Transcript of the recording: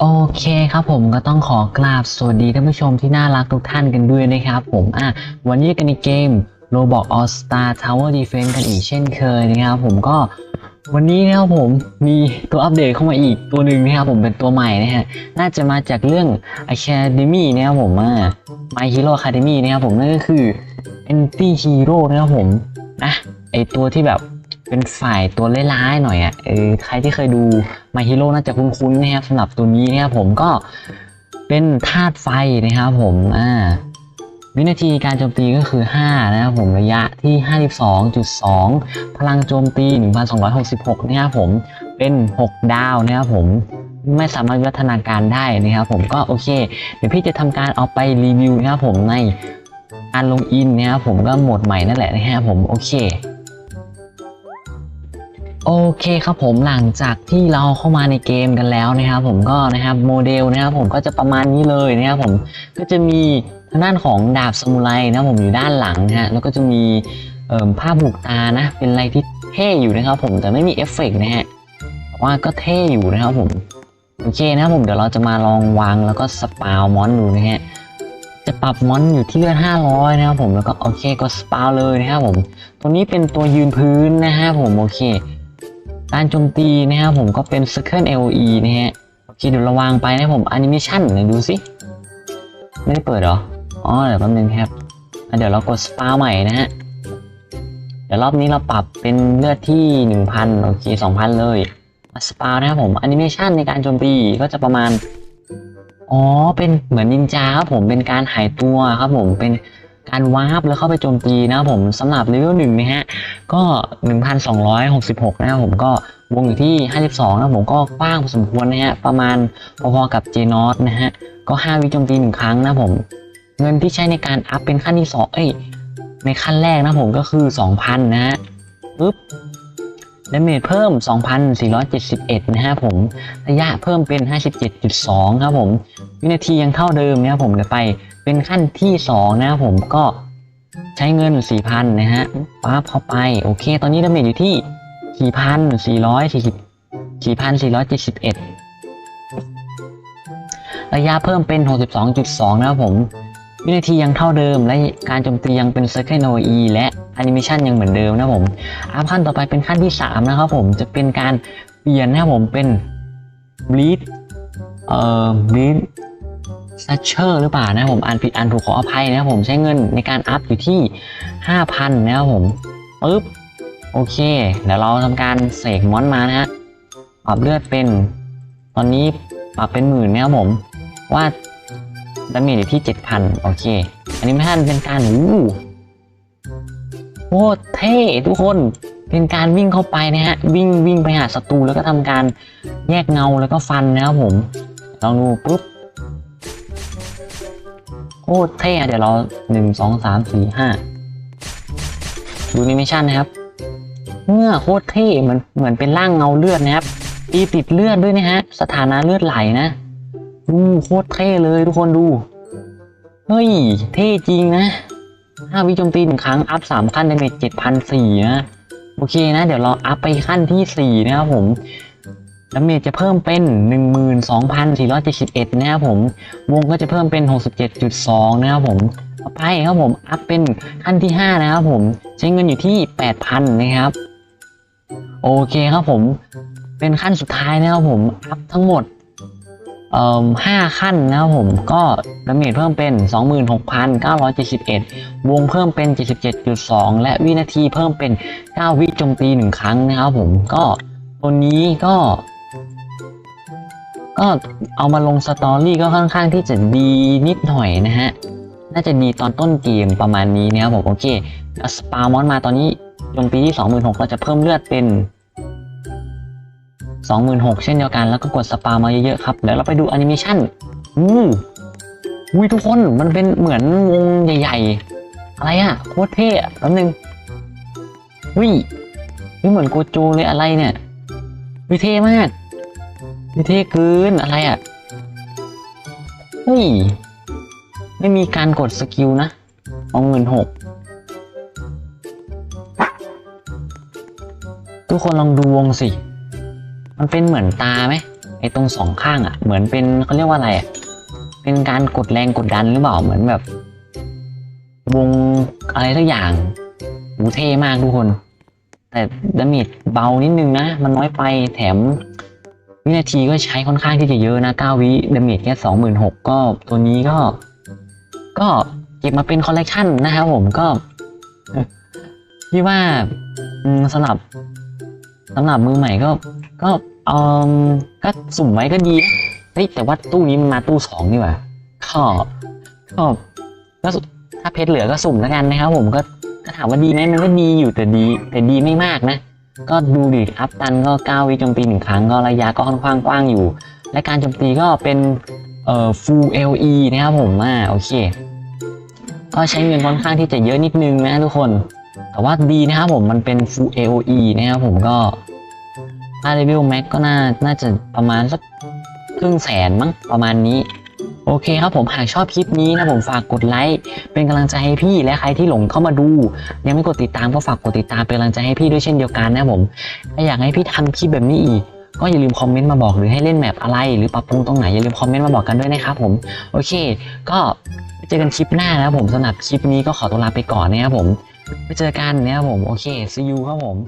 โอเคครับผมก็ต้องขอกราบสวัสดีท่านผู้ชมที่น่ารักทุกท่านกันด้วยนะครับผมอะวันนี้กันในเกม Roblox All Star Tower Defense กันอีกเช่นเคยนะครับผมก็วันนี้นะครับผมมีตัวอัปเดตเข้ามาอีกตัวหนึ่งนะครับผมเป็นตัวใหม่นะฮะน่าจะมาจากเรื่อง Academy นะครับผมอะ My Hero Academy นะครับผมนั่นก็คือ Anti Hero นะครับผมนะไอตัวที่แบบ เป็นฝ่ายตัวร้ายๆหน่อยอะเออใครที่เคยดู My Hero น่าจะคุ้นๆนะครับสำหรับตัวนี้นะครับผมก็เป็นธาตุไฟนะครับผมอ่าวินาทีการโจมตีก็คือ 5 นะครับผมระยะที่ 52.2 พลังโจมตี 1266 นะครับผมเป็น 6 ดาวนะครับผมไม่สามารถวิวัฒนาการได้นะครับผมก็โอเค เดี๋ยวพี่จะทำการเอาไปรีวิวนะครับผมในการลงอินนะครับผมก็โหมดใหม่นั่นแหละนะครับผมโอเค โอเคครับผมหลังจากที่เราเข้ามาในเกมกันแล้วนะครับ ผมก็นะครับโมเดลนะครับผมก็จะประมาณนี้เลยนะครับผมก็จะมีทางด้านของดาบสมุไรนะผมอยู่ด้านหลังฮะแล้วก็จะมีเอ่อภาพบุกตานะเป็นอะไรที่เท่อยู่นะครับ ผมแต่ไม่มีเอฟเฟกต์นะฮะแต่ว่าก็เท่อยู่นะครับผมโอเคนะครับผมเดี๋ยวเราจะมาลองวางแล้วก็สปาวมอนดูนะฮะจะปรับมอนอยู่ที่เลือด500 นะครับผมแล้วก็โอเคก็สปาวเลยนะครับผมตัวนี้เป็นตัวยืนพื้นนะฮะผมโอเค การโจมตีนะครับผมก็เป็น Circle LE นะฮะโอเคเดี๋ยวราวางไปนะผม Animation ไหนดูสิ ไม่ได้เปิดหรอ อ๋อ เดี๋ยวแป๊บนึงครับ เดี๋ยวเรากด Spa ใหม่นะฮะ เดี๋ยวรอบนี้เราปรับเป็นเลือดที่ 1,000 โอเค 2,000 เลยสปานะครับผม Animation ในการโจมตีก็จะประมาณ อ๋อ เป็นเหมือนนินจาครับผม เป็นการหายตัวครับผม เป็น การวาร์ปแล้วเข้าไปโจมตีนะครับผมสำหรับเลเวลหนึ่งนะฮะก็ 1,266 นะครับผมก็วงอยู่ที่ 52 นะครับผมก็กว้างพอสมควรนะฮะประมาณพอๆกับเจนอสนะฮะก็ 5 วิโจมตี 1 ครั้งนะครับผม เงินที่ใช้ในการอัพเป็นขั้นที่ 2 เอ้ยในขั้นแรกนะครับผมก็คือ 2,000 นะฮะปึ๊บ ดาเมจเพิ่ม 2,471 นะฮะผม ระยะเพิ่มเป็น 57.2 ครับผม วินาทียังเท่าเดิมนะครับผมเดี๋ยวไปเป็นขั้นที่ 2 นะครับผมก็ใช้เงิน 4,000 นะฮะปั๊บเข้าไป โอเค ตอนนี้ดาเมจอยู่ที่ 4,440 4,471 ระยะเพิ่มเป็น 62.2 นะครับผม วินาทียังเท่าเดิม และการโจมตียังเป็น Circle OE และแอนิเมชันยังเหมือนเดิมนะผมอัพขั้นต่อไปเป็นขั้นที่ 3 นะครับผมจะเป็นการเปลี่ยนนะครับผมเป็น Bleed เอ่อ Bleed ซัชเชอร์หรือเปล่านะผมอ่านผิดอ่านถูกขออภัยนะครับผมใช้เงินในการอัพอยู่ที่ 5,000 นะครับผมปึ๊บโอเค เดี๋ยวเราทำการเสกมอนมานะฮะปรับเลือดเป็น ตอนนี้ปรับเป็นหมื่นนะครับผม ว่า ดาเมจอยู่ที่ 7,000 โอเค อันนี้ไม่ทันเป็นการอู้โคตรเท่ทุกคน เป็นการวิ่งเข้าไปนะฮะ วิ่งวิ่งไปหาศัตรูแล้วก็ทำการแยกเงาแล้วก็ฟันนะครับผม ลองดูปุ๊บโคตรเท่เดี๋ยวเราหนึ่งสองสามสี่ห้าดูนิเมชันนะครับ เมื่อโคตรเท่เหมือนเหมือนเป็นร่างเงาเลือดนะครับตีติดเลือดด้วยนะฮะ สถานะเลือดไหลนะ ดูโคตรเท่เลยทุกคนดู เฮ้ย เท่จริงนะห้าวิโจมตีหนึ่งครั้ง อัพสามขั้นดาเมจเจ็ดพันสี่นะโอเคนะ เดี๋ยวเราอัพไปขั้นที่สี่นะครับผมดาเมจจะเพิ่มเป็น 12,471 นะครับผม วงก็จะเพิ่มเป็น 67.2 นะครับผมต่อไปครับผม อัพเป็นขั้นที่ 5 นะครับผม ใช้เงินอยู่ที่ 8,000 นะครับ โอเคครับผม เป็นขั้นสุดท้ายนะครับผม อัพทั้งหมด เอ่อ5ขั้นนะครับผมก็ดาเมจเพิ่มเป็น 26,971 วงเพิ่มเป็น 77.2 และวินาทีเพิ่มเป็น 9 วิโจมตี 1 ครั้งนะครับผมก็ตัวนี้ก็ ก็เอามาลงสตอรี่ก็ค่อนข้างที่จะดีนิดหน่อยนะฮะ น่าจะดีตอนต้นเกมประมาณนี้นะครับผมโอเคเอาสปามอนมาตอนนี้โจมตีที่ 26,000เราจะเพิ่มเลือดเป็น 26,000เช่นเดียวกันแล้วก็กดสปามาเยอะๆครับเดี๋ยวเราไปดูแอนิเมชันอู้อุ้ยทุกคนมันเป็นเหมือนวงใหญ่ ๆ อะไรอะโคตรเท่อะแป๊บนึงวินี่เหมือนโกโจเลยอะไรเนี่ยวิเท่มากวิเท่เกินอะไรอะ่ะเฮ้ยไม่มีการกดสกิลนะเอาเงินหกทุกคนลองดูวงสิ มันเป็นเหมือนตาไหมไอ้ตรงสองข้างอะเหมือนเป็นเขาเรียกว่าอะไรอะเป็นการกดแรงกดดันหรือเปล่าเหมือนแบบ วงอะไรสักอย่างหูเท่มากทุกคน แต่ดาเมจเบานิดนึงนะ มันน้อยไปแถม วินาทีก็ใช้ค่อนข้างที่จะเยอะนะ 9 วิดาเมจแค่26,000ก็ตัวนี้ก็ ก็เก็บมาเป็นคอลเลกชันนะครับผมก็พี่ว่าสำหรับ สำหรับมือใหม่ก็ ก็เออก็สุ่มไว้ก็ดีนะเฮ้ยแต่ว่าตู้นี้มันมาตู้สองนี่หว่าก็ก็ก็สุถ้าเพชรเหลือก็สุ่มแล้วกันนะครับ ผมก็ก็ถามว่าดีไหมมันก็ดีอยู่แต่ดี แต่ดีไม่มากนะ ก็ดูดิอัพตันก็9วิโจมตีหนึ่งครั้งก็ระยะก็ค่อนข้างกว้างอยู่ และการโจมตีก็เป็นเอ่อ full LE นะครับผมอ่าโอเค ก็ใช้เงินค่อนข้างที่จะเยอะนิดนึงนะทุกคน แต่ว่าดีนะครับผมมันเป็น full AOE นะครับผมก็ ค่า level max ก็น่า น่าจะประมาณสักครึ่งแสนมั้งประมาณนี้ โอเคครับผมหากชอบคลิปนี้นะผมฝากกดไลค์เป็นกำลังใจให้พี่และใครที่หลงเข้ามาดู ยังไม่กดติดตามก็ฝากกดติดตามเป็นกำลังใจให้พี่ด้วยเช่นเดียวกันนะผมถ้าอยากให้พี่ทำคลิปแบบนี้อีกก็อย่าลืมคอมเมนต์มาบอกหรือให้เล่นแมปอะไร หรือปรับปรุงตรงไหนอย่าลืมคอมเมนต์มาบอกกันด้วยนะครับผมโอเค ก็เจอกันคลิปหน้านะครับผมสำหรับคลิปนี้ก็ขอตัวลาไปก่อนนะครับผมไปเจอกันนะครับผมโอเค see you ครับผม